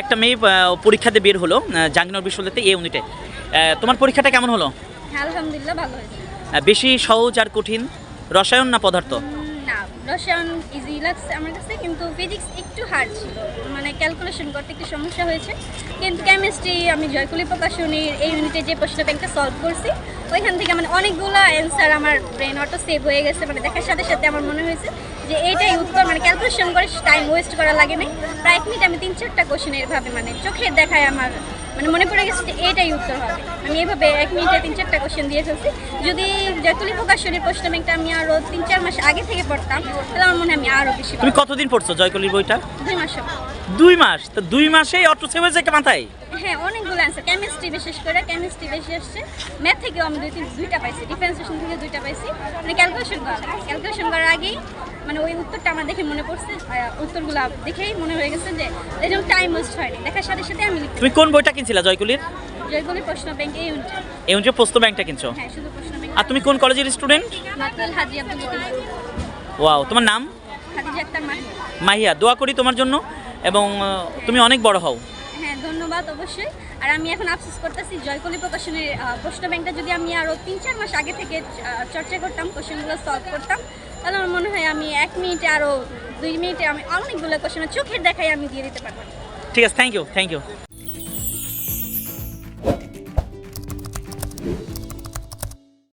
একটা মেয়ে পরীক্ষাতে বের হলো জাহাঙ্গীরনগর বিশ্ববিদ্যালয়তে এ ইউনিটে তোমার পরীক্ষাটা কেমন হলো? হ্যাঁ আলহামদুলিল্লাহ ভালো হয়েছে। বেশি সহজ আর কঠিন রসায়ন না পদার্থ? না রসায়ন ইজি লাগছে আমার কাছে কিন্তু ফিজিক্স একটু হার্ড ছিল। মানে ক্যালকুলেশন করতে একটু সমস্যা হয়েছে। কিন্তু কেমিস্ট্রি আমি জয়কুলি প্রকাশনীর এই ইউনিটে যে প্রশ্ন ব্যাংকটা সলভ করছি ওইখান থেকে মানে অনেকগুলো অ্যান্সার আমার ব্রেন অটো সেভ হয়ে গেছে মানে দেখার সাথে সাথে আমার মনে হয়েছে যে এইটাই উত্তর মানে ক্যালকুলেশন করে টাইম ওয়েস্ট করা লাগে নাই প্রায় এক মিনিট আমি তিন চারটা কোশ্চেন এরভাবে মানে চোখের দেখায় আমার মানে মনে পড়ে গেছে যে এটাই উত্তর হবে। আমি এভাবে এক মিনিটে তিন চারটা কোশ্চেন দিয়ে ফেলছি। যদি জয়তুলি প্রকাশনীর প্রশ্ন ব্যাংকটা আমি আরও তিন চার মাস আগে থেকে পড়তাম, তাহলে আমার মনে হয় আমি আরও বেশি তুমি কতদিন পড়ছো জয়কলির বইটা? মাস। দুই মাস? তো দুই মাসেই অটো সেভ হয়েছে একটা মাথায়? হ্যাঁ অনেকগুলো অ্যান্সার কেমিস্ট্রি বিশেষ করে কেমিস্ট্রি বেশি আসছে। ম্যাথ থেকেও আমি দুই তিন দুইটা পাইছি। ডিফারেন্সিয়েশন থেকে দুইটা পাইছি। মানে ক্যালকুলেশন করা ক্যালকুলেশন করার আগেই মানে ওই উত্তরটা আমার দেখে মনে পড়ছে। উত্তরগুলো দেখেই মনে হয়ে গেছে যে এরকম টাইম ওয়েস্ট হয়নি। দেখার সাথে সাথে আমি তুমি কোন বইটা কিনছিলা জয়কলির? জয়গুলি প্রশ্ন ব্যাংক এই ইউনিট এই অনুযায়ী প্রস্ত ব্যাংকটা কিনছো? হ্যাঁ শুধু প্রশ্ন ব্যাংক আর তুমি কোন কলেজের স্টুডেন্ট মাতুল হাজি আব্দুল ওয়াও তোমার নাম? মাহিয়া দোয়া করি তোমার জন্য এবং তুমি অনেক বড় হও। হ্যাঁ ধন্যবাদ অবশ্যই। আর আমি এখন আফসোস করতেছি জয়কলি প্রকাশনের প্রশ্ন ব্যাংকটা যদি আমি আরও তিন চার মাস আগে থেকে চর্চা করতাম কোশ্চেনগুলো সলভ করতাম তাহলে আমার মনে হয় আমি এক মিনিটে আরও দুই মিনিটে আমি অনেকগুলো কোশ্চেন চোখের দেখাই আমি দিয়ে দিতে পারব। ঠিক আছে থ্যাংক ইউ থ্যাংক ইউ